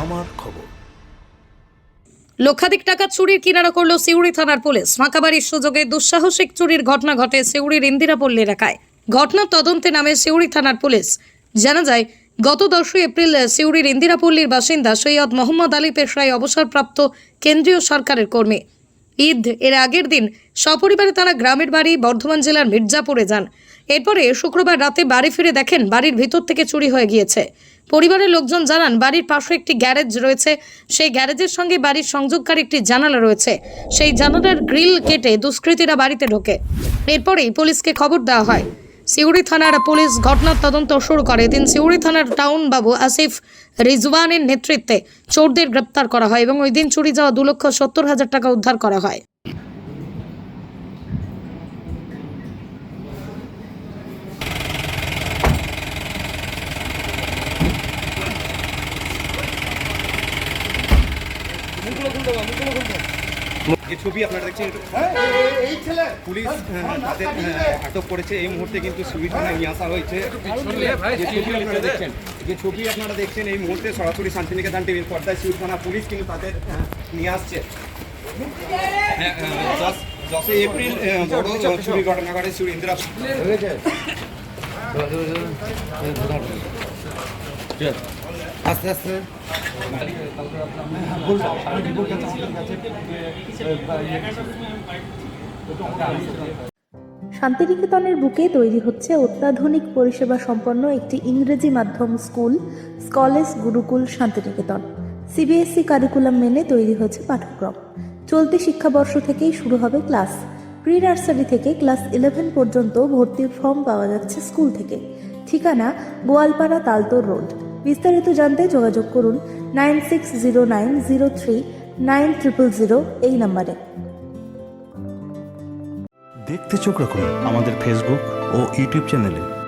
আমার খবর। লক্ষাধিক টাকা চুরির কিনারা করল সিউড়ি থানার পুলিশ। ফাঁকাবাড়ির সুযোগে দুঃসাহসিক চুরির ঘটনা ঘটে সিউড়ির ইন্দিরাপল্লী এলাকায়। ঘটনার তদন্তে নামে সিউড়ি থানার পুলিশ। জানা যায়, গত দশই এপ্রিল সিউড়ির ইন্দিরাপল্লীর বাসিন্দা সৈয়দ মোহাম্মদ আলী পেশায় অবসরপ্রাপ্ত কেন্দ্রীয় সরকারের কর্মী। ঈদ এর আগের দিন সপরিবারে তারা গ্রামের বাড়ি, বর্ধমান জেলার মির্জাপুরে যান। এরপরে শুক্রবার রাতে বাড়ি ফিরে দেখেন বাড়ির ভিতর থেকে চুরি হয়ে গিয়েছে। পরিবারের লোকজন জানান, বাড়ির পাশে একটি গ্যারেজ রয়েছে। সেই গ্যারেজের সঙ্গে বাড়ির সংযোগকারী একটি জানালা রয়েছে। সেই জানালার গ্রিল কেটে দুষ্কৃতীরা বাড়িতে ঢোকে। এরপরেই পুলিশকে খবর দেওয়া হয়। সিউড়ি থানার পুলিশ ঘটনার তদন্ত শুরু করে। এদিন সিউড়ি থানার টাউন বাবু আসিফ রিজওয়ানের নেতৃত্বে চোরদের গ্রেপ্তার করা হয় এবং ওই দিন চুরি যাওয়া দু লক্ষ সত্তর হাজার টাকা উদ্ধার করা হয়। যে ছবি আপনারা দেখছেন? পুলিশ আহ, তাদের আহ, আটক করেছে। এই মুহূর্তে কিন্তু থানায় নিয়ে আসা হয়েছে। যে ছবি আপনারা দেখছেন যে ছবি আপনারা দেখছেন এই মুহূর্তে সরাসরি শান্তিনিকেতন টিভির পর্দায় থানা পুলিশ কিন্তু তাদের নিয়ে আসছে। হ্যাঁ, দশ দশই এপ্রিল বড় চুরি ঘটনা ঘটে সুরি ইন্দিরা আস্তে আস্তে। শান্তিনিকেতনের বুকে তৈরি হচ্ছে অত্যাধুনিক পরিষেবা সম্পন্ন একটি ইংরেজি মাধ্যম স্কুল স্কলেজ গুরুকুল, শান্তিনিকেতন। সিবিএসই কারিকুলাম মেনে তৈরি হয়েছে পাঠ্যক্রম। চলতি শিক্ষাবর্ষ থেকেই শুরু হবে ক্লাস। প্রি নার্সারি থেকে ক্লাস ইলেভেন পর্যন্ত ভর্তির ফর্ম পাওয়া যাচ্ছে স্কুল থেকে। ঠিকানা গোয়ালপাড়া তালতোর রোড। বিস্তারিত জানতে যোগাযোগ করুন nine six zero nine zero three nine triple zero এই নাম্বারে। দেখতে চোখ রাখুন আমাদের ফেসবুক ও ইউটিউব চ্যানেলে।